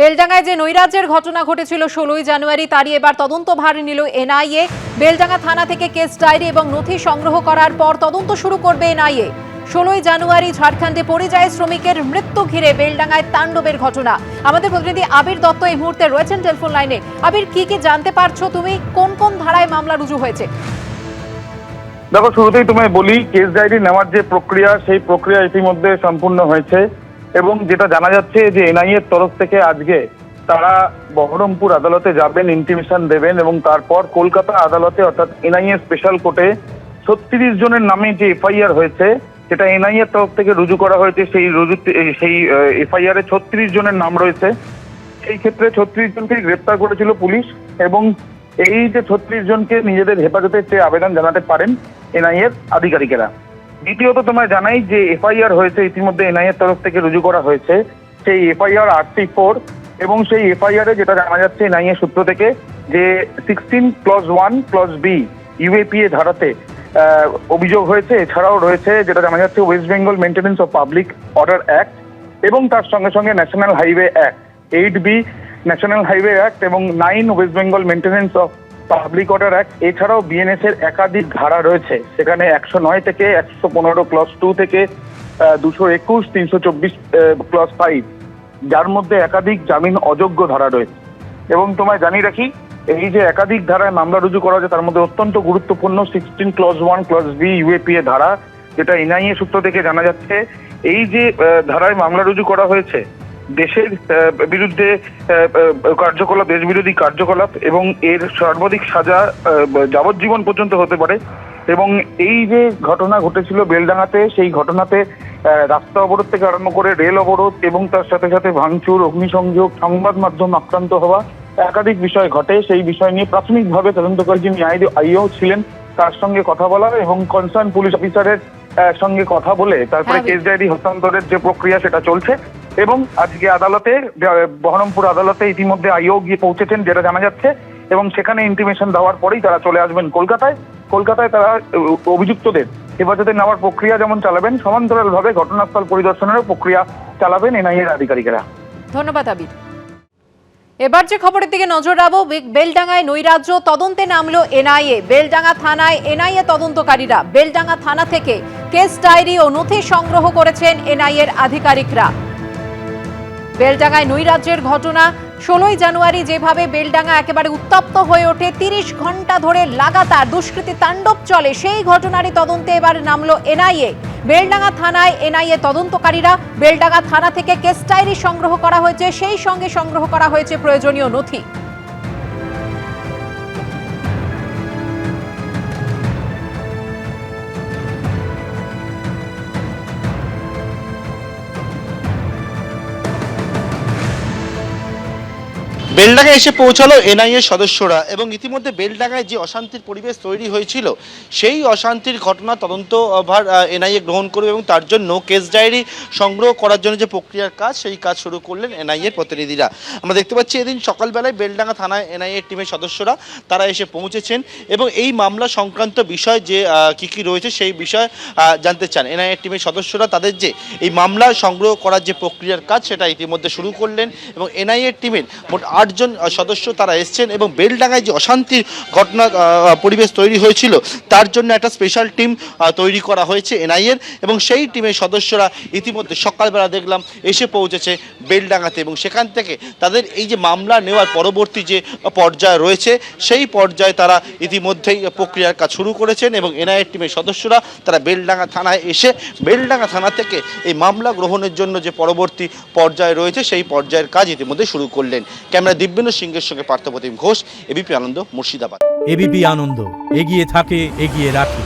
বেলডাঙ্গায় যে নৈরাজ্যের ঘটনা ঘটেছিল ষোলোই জানুয়ারি, তারই এবার তদন্ত ভার নিল এনআইএ। বেলডাঙ্গা থানা থেকে কেস ডায়েরি এবং নথি সংগ্রহ করার পর তদন্ত শুরু করবে এনআইএ। ষোলোই জানুয়ারি ঝাড়খণ্ডে পরিযায়ী শ্রমিকের মৃত্যু ঘিরে বেলডাঙ্গায় তাণ্ডবের ঘটনা। আমাদের প্রতিনিধি আবির দত্ত এই মুহূর্তে রয়েছেন টেলিফোন লাইনে। আবির, কি কি জানতে পারছ তুমি? কোন কোন ধারায় মামলা রুজু হয়েছে? দেখো, শুরুতেই তোমায় বলি কেস ডায়েরি নেওয়ার যে প্রক্রিয়া, সেই প্রক্রিয়া ইতিমধ্যে সম্পূর্ণ হয়েছে। এবং যেটা জানা যাচ্ছে যে এনআইএ এর তরফ থেকে আজকে তারা বহরমপুর আদালতে যাবেন ইন্টিমেশন দেবেন এবং তারপর কলকাতা আদালতে, অর্থাৎ এনআইএ স্পেশাল কোর্টে ছত্রিশ জনের নামে যে এফআইআর হয়েছে, সেটা এনআইএ এর তরফ থেকে রুজু করা হয়েছে। সেই রুজু, সেই এফআইআর এ ছত্রিশ জনের নাম রয়েছে। সেই ক্ষেত্রে ছত্রিশ জনকে গ্রেপ্তার করেছিল পুলিশ এবং এই যে ছত্রিশ জনকে নিজেদের হেফাজতে চেয়ে আবেদন জানাতে পারেন এনআইএর আধিকারিকেরা। দ্বিতীয়ত তোমায় জানাই যে এফআইআর হয়েছে ইতিমধ্যে এনআইএ এর তরফ থেকে রুজু করা হয়েছে। সেই এফআইআর আরসি ফোর এবং সেই এফআইআর এ যেটা জানা যাচ্ছে এনআইএ সূত্র থেকে যে sixteen plus one plus B UAPA ধারাতে অভিযোগ হয়েছে। এছাড়াও রয়েছে যেটা জানা যাচ্ছে West Bengal maintenance of public order act এবং তার সঙ্গে সঙ্গে national highway act, eight B national highway act এবং nine West Bengal maintenance of public order act এছাড়াও বিএনএস এর একাধিক ধারা রয়েছে। সেখানে একশো নয় থেকে একশো পনেরো ক্লস টু থেকে দুশো একুশ, তিনশো চব্বিশ ক্লস ফাইভ যার মধ্যে একাধিক জামিন অযোগ্য ধারা রয়েছে। এবং তোমায় জানিয়ে রাখি, এই যে একাধিক ধারায় মামলা রুজু করা হয়েছে, তার মধ্যে অত্যন্ত গুরুত্বপূর্ণ sixteen clause one clause B UAPA ধারা, যেটা এনআইএ সূত্র থেকে জানা যাচ্ছে। এই যে ধারায় মামলা রুজু করা হয়েছে দেশের বিরুদ্ধে কার্যকলাপ দেশ বিরোধী কার্যকলাপ এবং এর সর্বাধিক সাজা যাবজ্জীবন পর্যন্ত হতে পারে। এবং এই যে ঘটনা ঘটেছিল বেলডাঙ্গাতে সেই ঘটনাতে রাস্তা অবরোধ থেকে আরম্ভ করে রেল অবরোধ এবং তার সাথে সাথে ভাঙচুর অগ্নিসংযোগ সংবাদ মাধ্যম আক্রান্ত হওয়া একাধিক বিষয় ঘটে। সেই বিষয় নিয়ে প্রাথমিকভাবে তদন্তকারী যিনি আইও ছিলেন তার সঙ্গে কথা বলা এবং কনসার্ন পুলিশ অফিসারের সঙ্গে কথা বলে তারপরে হ্যাঁ, কেস ডায়েরি হস্তান্তরের যে প্রক্রিয়া সেটা চলছে এবং আজকে আদালতে, বহরমপুর আদালতে ইতিমধ্যে আইও গিয়ে পৌঁছেছেন যেটা জানা যাচ্ছে, এবং সেখানে ইন্টিমেশন দেওয়ার পরেই তারা চলে আসবেন কলকাতায়। কলকাতায় তারা অভিযুক্তদের হেফাজতে নেওয়ার প্রক্রিয়া যেমন চালাবেন, সমান্তরালভাবে ঘটনাস্থল পরিদর্শনেরও প্রক্রিয়া চালাবেন এনআইএর আধিকারিকেরা। ধন্যবাদ, আবির। এবার যে খবরের দিকে নজর রাখব বেলডাঙ্গায় নৈরাজ্য তদন্তে নামলো এনআইএ। বেলডাঙ্গা থানায় এনআইএ তদন্তকারীরা। বেলডাঙ্গা থানা থেকে কেস ডায়েরি ও নথি সংগ্রহ করেছেন এনআইএর আধিকারিকরা। বেলডাঙ্গায় নৈরাজ্যের ঘটনা। ষোলোই জানুয়ারি যেভাবে বেলডাঙ্গা একেবারে উত্তপ্ত হয়ে ওঠে, তিরিশ ঘণ্টা ধরে লাগাতার দুষ্কৃতি তাণ্ডব চলে, সেই ঘটনারই তদন্তে এবার নামলো এনআইএ। বেলডাঙ্গা থানায় এনআইএ তদন্তকারীরা, বেলডাঙ্গা থানা থেকে কেস ডায়েরি সংগ্রহ করা হয়েছে, সেই সঙ্গে সংগ্রহ করা হয়েছে প্রয়োজনীয় নথি। বেলডাঙ্গায় এসে পৌঁছালো এনআইএ সদস্যরা এবং ইতিমধ্যে বেলডাঙ্গায় যে অশান্তির পরিবেশ তৈরি হয়েছিল, সেই অশান্তির ঘটনা তদন্ত ভার এনআইএ গ্রহণ করবে এবং তার জন্য কেস ডায়েরি সংগ্রহ করার জন্য যে প্রক্রিয়ার কাজ, সেই কাজ শুরু করলেন এনআইএ প্রতিনিধিরা। আমরা দেখতে পাচ্ছি এদিন সকালবেলায় বেলডাঙ্গা থানায় এনআইএ টিমের সদস্যরা, তারা এসে পৌঁছেছেন এবং এই মামলা সংক্রান্ত বিষয় যে কী কী রয়েছে সেই বিষয় জানতে চান। এনআইএ টিমের সদস্যরা তাদের যে এই মামলা সংগ্রহ করার যে প্রক্রিয়ার কাজ, সেটা ইতিমধ্যে শুরু করলেন এবং এনআইএ টিমের মোট আটজন সদস্য তারা এসছেন এবং বেলডাঙ্গায় যে অশান্তির ঘটনা পরিবেশ তৈরি হয়েছিল, তার জন্য একটা স্পেশাল টিম তৈরি করা হয়েছে এনআইএর এবং সেই টিমের সদস্যরা ইতিমধ্যে সকালবেলা দেখলাম এসে পৌঁছেছে বেলডাঙ্গাতে এবং সেখান থেকে তাদের এই যে মামলা নেওয়ার পরবর্তী যে পর্যায় রয়েছে, সেই পর্যায়ে তারা ইতিমধ্যেই প্রক্রিয়ার কাজ শুরু করেছেন এবং এনআইএর টিমের সদস্যরা তারা বেলডাঙ্গা থানায় এসে, বেলডাঙ্গা থানা থেকে এই মামলা গ্রহণের জন্য যে পরবর্তী পর্যায় রয়েছে, সেই পর্যায়ের কাজ ইতিমধ্যে শুরু করলেন। ক্যামেরা দিব্যেন্দ্র সিংহের সঙ্গে পার্থপ্রতিম ঘোষ এবিপি আনন্দ মুর্শিদাবাদ। এবিপি আনন্দ এগিয়ে থাকে এগিয়ে রাখে।